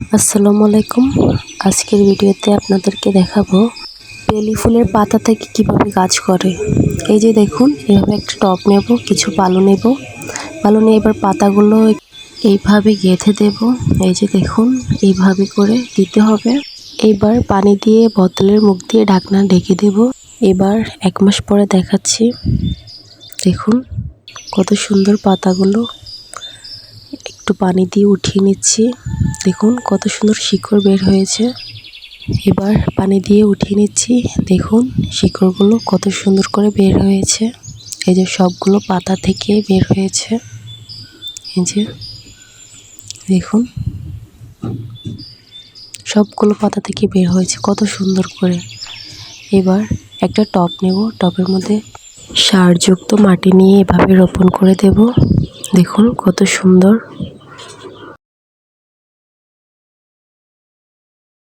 আসসালামু আলাইকুম। আজকের ভিডিওতে আপনাদেরকে দেখাবো বেলি ফুলের পাতা থেকে কীভাবে গাছ করে। এই যে দেখুন, এভাবে একটা টব নেব, কিছু বালু নেব। বালু নিয়ে এবার পাতাগুলো এইভাবে গেঁথে দেব। এই যে দেখুন, এইভাবে করে দিতে হবে। এবার পানি দিয়ে বোতলের মুখ দিয়ে ঢাকনা ঢেকে দেব। এবার এক মাস পরে দেখাচ্ছি। দেখুন, কত সুন্দর পাতাগুলো। একটু পানি দিয়ে উঠিয়ে নিচ্ছি। দেখুন, কত সুন্দর শিকড় বের হয়েছে। এবার পানি দিয়ে উঠিয়ে নিচ্ছি। দেখুন, শিকড়গুলো কত সুন্দর করে বের হয়েছে। এই যে সবগুলো পাতা থেকে বের হয়েছে। এই যে, দেখুন। সবগুলো পাতা থেকে বের হয়েছে, কত সুন্দর করে। এবার একটা টব নেব। টবের মধ্যে সারযুক্ত মাটি নিয়ে এভাবে রোপণ করে দেব। দেখুন, কত সুন্দর।